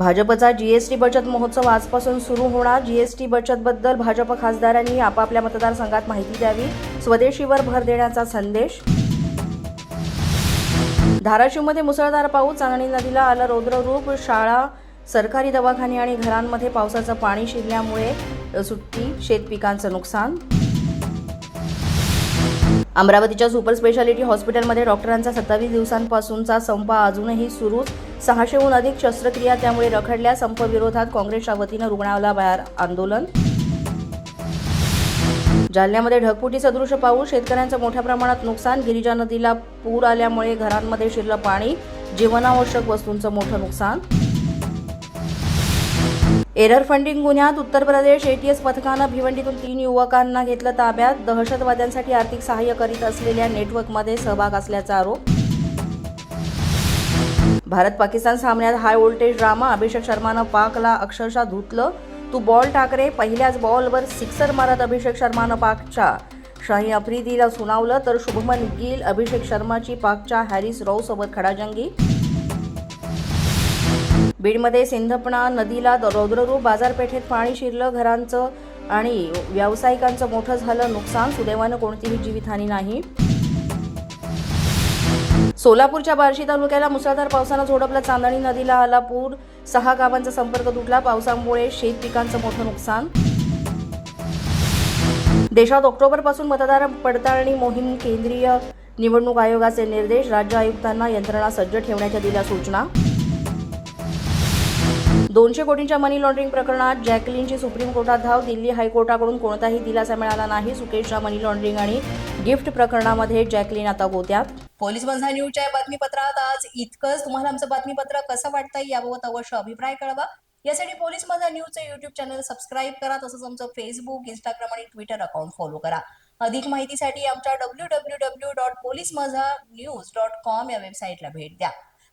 भाजपचा जीएसटी बचत महोत्सव आजपासून सुरू होणार. जीएसटी बचतबद्दल भाजप खासदारांनी आपापल्या मतदारसंघात माहिती द्यावी स्वदेशीवर भर देण्याचा संदेश. धाराशिवमध्ये मुसळधार पाऊस चांदणी नदीला आलं रौद्ररूप शाळा सरकारी दवाखाने आणि घरांमध्ये पावसाचं पाणी शिरल्यामुळे सुट्टी शेतपिकांचं नुकसान. अमरावतीच्या सुपर स्पेशालिटी हॉस्पिटलमध्ये डॉक्टरांचा सत्तावीस दिवसांपासूनचा संप अजूनही सुरूच. सहाशेहून अधिक शस्त्रक्रिया त्यामुळे रखडल्या. संपविरोधात काँग्रेसच्या वतीनं रुग्णालयाबाहेर आंदोलन. जालन्यामध्ये ढगफुटी सदृश पाऊस. शेतकऱ्यांचं मोठ्या प्रमाणात नुकसान. गिरिजा नदीला पूर आल्यामुळे घरांमध्ये शिरलं पाणी. जीवनावश्यक वस्तूंचं मोठं नुकसान. एरर फंडिंग गुन्ह्यात उत्तर प्रदेश एटीएस पथकानं भिवंडीतून तीन युवकांना घेतलं ताब्यात. दहशतवाद्यांसाठी आर्थिक सहाय्य करीत असलेल्या नेटवर्कमध्ये सहभाग असल्याचा आरोप. भारत पाकिस्तान सामन्यात हाय व्होल्टेज ड्रामा. अभिषेक शर्मानं पाकला अक्षरशः धुतलं. तू बॉल टाकरे पहिल्याच बॉलवर सिक्सर मारत अभिषेक शर्मानं पाकच्या. शाही आफ्रिदीला सुनावलं तर शुभमन गिल अभिषेक शर्माची पाकच्या हॅरिस रॉवसोबत खडाजंगी. बीडमध्ये सिंधपणा नदीला रौद्ररूप बाजारपेठेत पाणी शिरलं घरांचं आणि व्यावसायिकांचं मोठं झालं नुकसान सुदैवानं कोणतीही जीवितहानी नाही. सोलापूरच्या बार्शी तालुक्याला मुसळधार पावसानं झोडपलं चांदणी नदीला आला पूर सहा गावांचा संपर्क तुटला पावसामुळे शेत पिकांचं मोठं नुकसान. देशात ऑक्टोबरपासून मतदार पडताळणी मोहीम केंद्रीय निवडणूक आयोगाचे निर्देश राज्य आयुक्तांना यंत्रणा सज्ज ठेवण्याच्या दिल्या सूचना. दोनशे कोटींच्या मनी लॉन्ड्रिंग प्रकरणात जॅकलिनची सुप्रीम कोर्टात धाव दिल्ली हायकोर्टाकडून कोणताही दिलासा मिळाला नाही सुकेशच्या मनी लॉन्ड्रिंग आणि गिफ्ट प्रकरणामध्ये जॅकलिन आता गोत्यात. पोलीस बंधा न्यूजच्या बातमीपत्रात. आज इतकंच. तुम्हाला आमचं बातमीपत्र कसं वाटतंय याबाबत अवश्य अभिप्राय कळवा. यासाठी पोलीस माझा न्यूजचं युट्यूब चॅनल सबस्क्राईब करा तसंच आमचं फेसबुक इंस्टाग्राम आणि ट्विटर अकाउंट फॉलो करा. अधिक माहितीसाठी आमच्या W W W dot police Majha news dot com या वेबसाईटला भेट द्या.